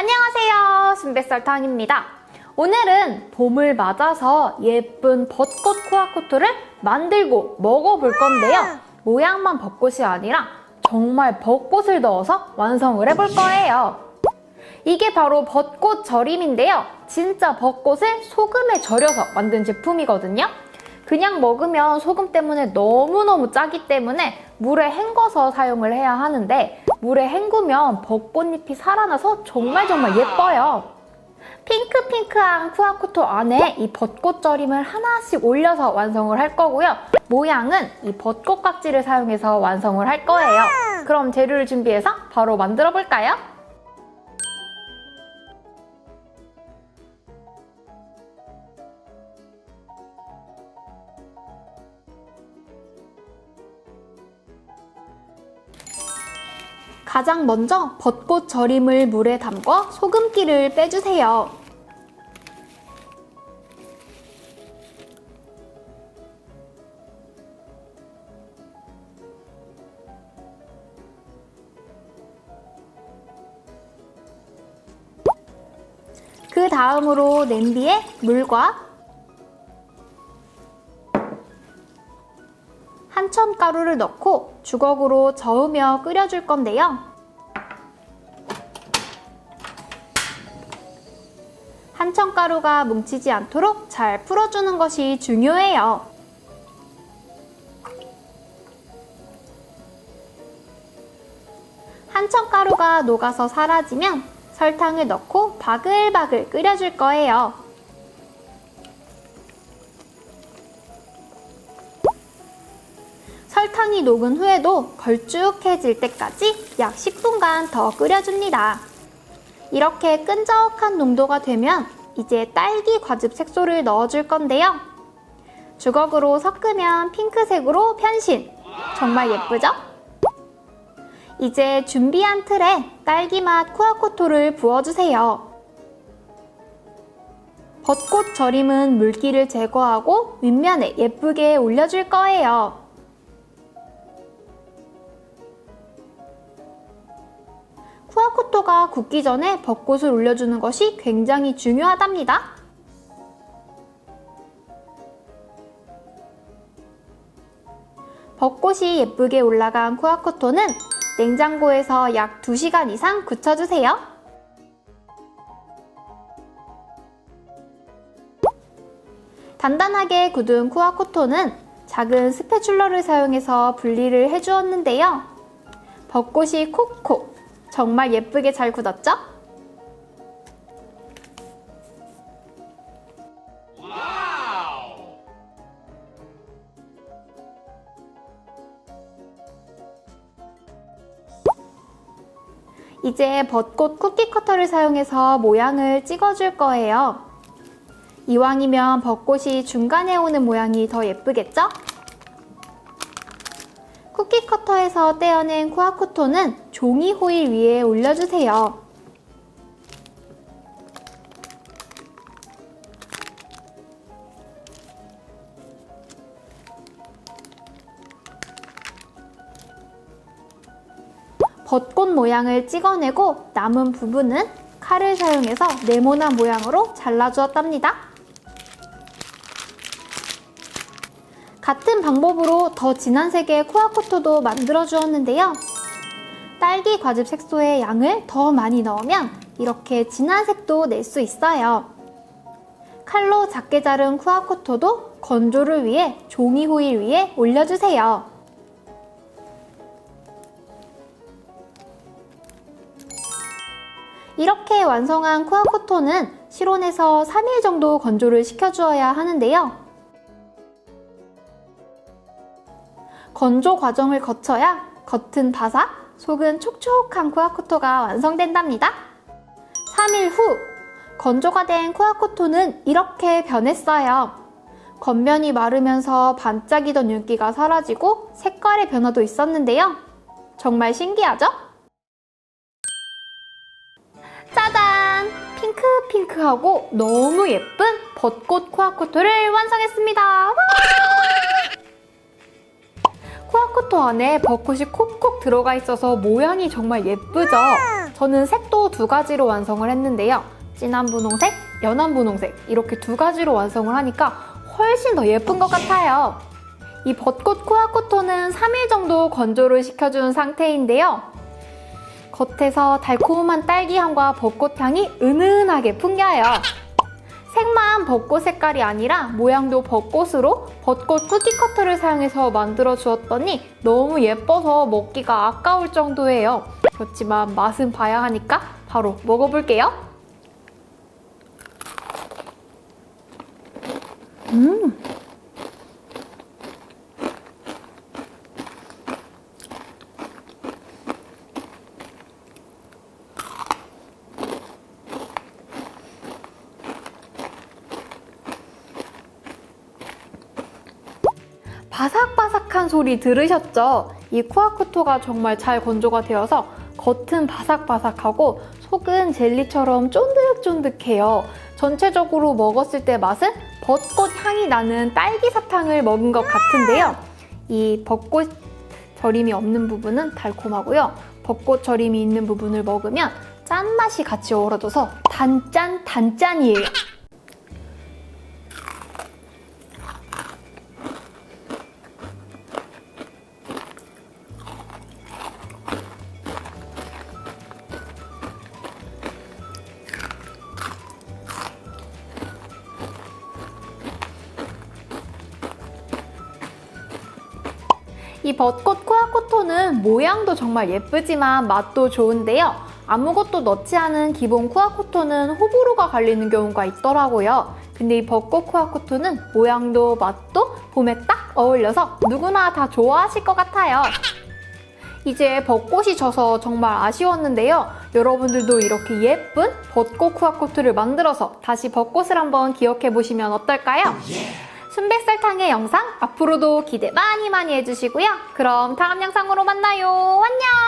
안녕하세요. 순뱃설탕입니다. 오늘은 봄을 맞아서 예쁜 벚꽃 코아코토를 만들고 먹어볼 건데요. 모양만 벚꽃이 아니라 정말 벚꽃을 넣어서 완성을 해볼 거예요. 이게 바로 벚꽃 절임인데요. 진짜 벚꽃을 소금에 절여서 만든 제품이거든요. 그냥 먹으면 소금 때문에 너무너무 짜기 때문에 물에 헹궈서 사용을 해야 하는데 물에 헹구면 벚꽃잎이 살아나서 정말 정말 예뻐요. 핑크핑크한 쿠아코토 안에 이 벚꽃 절임을 하나씩 올려서 완성을 할 거고요. 모양은 이 벚꽃 깍지를 사용해서 완성을 할 거예요. 그럼 재료를 준비해서 바로 만들어 볼까요? 가장 먼저 벚꽃 절임을 물에 담궈 소금기를 빼주세요. 그 다음으로 냄비에 물과 한천 가루를 넣고 주걱으로 저으며 끓여줄 건데요. 한천 가루가 뭉치지 않도록 잘 풀어주는 것이 중요해요. 한천 가루가 녹아서 사라지면 설탕을 넣고 바글바글 끓여줄 거예요. 설탕이 녹은 후에도 걸쭉해질 때까지 약 10분간 더 끓여줍니다. 이렇게 끈적한 농도가 되면 이제 딸기 과즙 색소를 넣어줄 건데요. 주걱으로 섞으면 핑크색으로 변신! 정말 예쁘죠? 이제 준비한 틀에 딸기맛 쿠아코토를 부어주세요. 벚꽃 절임은 물기를 제거하고 윗면에 예쁘게 올려줄 거예요. 굳기 전에 벚꽃을 올려주는 것이 굉장히 중요하답니다. 벚꽃이 예쁘게 올라간 쿠아코토는 냉장고에서 약 2시간 이상 굳혀주세요. 단단하게 굳은 쿠아코토는 작은 스패출러를 사용해서 분리를 해주었는데요. 벚꽃이 콕콕 정말 예쁘게 잘 굳었죠? 이제 벚꽃 쿠키 커터를 사용해서 모양을 찍어줄 거예요. 이왕이면 벚꽃이 중간에 오는 모양이 더 예쁘겠죠? 쿠키 커터에서 떼어낸 쿠아코토는 종이 호일 위에 올려주세요. 벚꽃 모양을 찍어내고 남은 부분은 칼을 사용해서 네모난 모양으로 잘라주었답니다. 같은 방법으로 더 진한 색의 코아코토도 만들어 주었는데요. 딸기 과즙 색소의 양을 더 많이 넣으면 이렇게 진한 색도 낼 수 있어요. 칼로 작게 자른 쿠아코토도 건조를 위해 종이 호일 위에 올려주세요. 이렇게 완성한 쿠아코토는 실온에서 3일 정도 건조를 시켜주어야 하는데요. 건조 과정을 거쳐야 겉은 바삭, 속은 촉촉한 쿠아코토가 완성된답니다. 3일 후 건조가 된 쿠아코토는 이렇게 변했어요. 겉면이 마르면서 반짝이던 윤기가 사라지고 색깔의 변화도 있었는데요. 정말 신기하죠? 짜잔! 핑크핑크하고 너무 예쁜 벚꽃 쿠아코토를 완성했습니다. 와! 쿠아코토 안에 벚꽃이 콕콕 들어가 있어서 모양이 정말 예쁘죠? 저는 색도 두 가지로 완성을 했는데요. 진한 분홍색, 연한 분홍색 이렇게 두 가지로 완성을 하니까 훨씬 더 예쁜 것 같아요. 이 벚꽃 코아코토는 3일 정도 건조를 시켜준 상태인데요. 겉에서 달콤한 딸기향과 벚꽃향이 은은하게 풍겨요. 색만 벚꽃 색깔이 아니라 모양도 벚꽃으로 벚꽃 쿠키 커터를 사용해서 만들어 주었더니 너무 예뻐서 먹기가 아까울 정도예요. 그렇지만 맛은 봐야 하니까 바로 먹어볼게요. 음. 바삭바삭한 소리 들으셨죠? 이 쿠아쿠토가 정말 잘 건조가 되어서 겉은 바삭바삭하고 속은 젤리처럼 쫀득쫀득해요. 전체적으로 먹었을 때 맛은 벚꽃 향이 나는 딸기 사탕을 먹은 것 같은데요. 이 벚꽃 절임이 없는 부분은 달콤하고요. 벚꽃 절임이 있는 부분을 먹으면 짠맛이 같이 어우러져서 단짠 단짠이에요. 이 벚꽃 쿠아코토는 모양도 정말 예쁘지만 맛도 좋은데요. 아무것도 넣지 않은 기본 쿠아코토는 호불호가 갈리는 경우가 있더라고요. 근데 이 벚꽃 쿠아코토는 모양도 맛도 봄에 딱 어울려서 누구나 다 좋아하실 것 같아요. 이제 벚꽃이 져서 정말 아쉬웠는데요. 여러분들도 이렇게 예쁜 벚꽃 쿠아코토를 만들어서 다시 벚꽃을 한번 기억해 보시면 어떨까요? 순백설탕의 영상 앞으로도 기대 많이 많이 해주시고요. 그럼 다음 영상으로 만나요. 안녕!